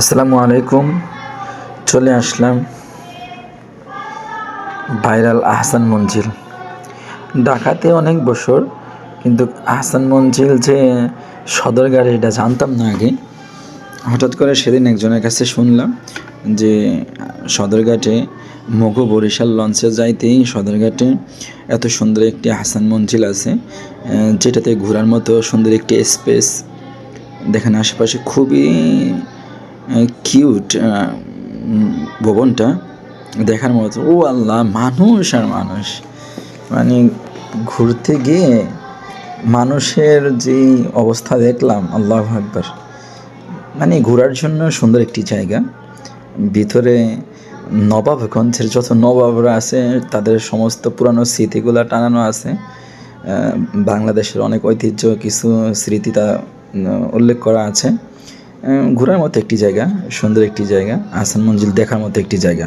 আসসালামু আলাইকুম। চলে আসলাম ভাইরাল আহসান মঞ্জিল। ঢাকাতে অনেক বছর, কিন্তু আহসান মঞ্জিল যে সদরঘাট এটা জানতাম না আগে। হঠাৎ করে সেদিন একজনের কাছে শুনলাম যে সদরঘাটে মগু বরিশাল লঞ্চে যাইতেই সদরঘাটে এত সুন্দর একটি হাসান মঞ্জিল আছে যেটাতে ঘোরার মতো সুন্দর একটি স্পেস। দেখেন আশেপাশে খুবই কিউট ভবনটা দেখার মতো। ও আল্লাহ, মানুষ আর মানুষ। মানে ঘুরতে গিয়ে মানুষের যে অবস্থা দেখলাম, আল্লাহ একবার মানে ঘোরার জন্য সুন্দর একটি জায়গা। ভিতরে নবাবগঞ্জের যত নবাবরা আছে, তাদের সমস্ত পুরানো স্মৃতিগুলো টানানো আছে। বাংলাদেশের অনেক ঐতিহ্য, কিছু স্মৃতি তা উল্লেখ করা আছে। ঘোরার মতো একটি জায়গা সুন্দর একটি জায়গা আসান মঞ্জিল দেখার মতো একটি জায়গা।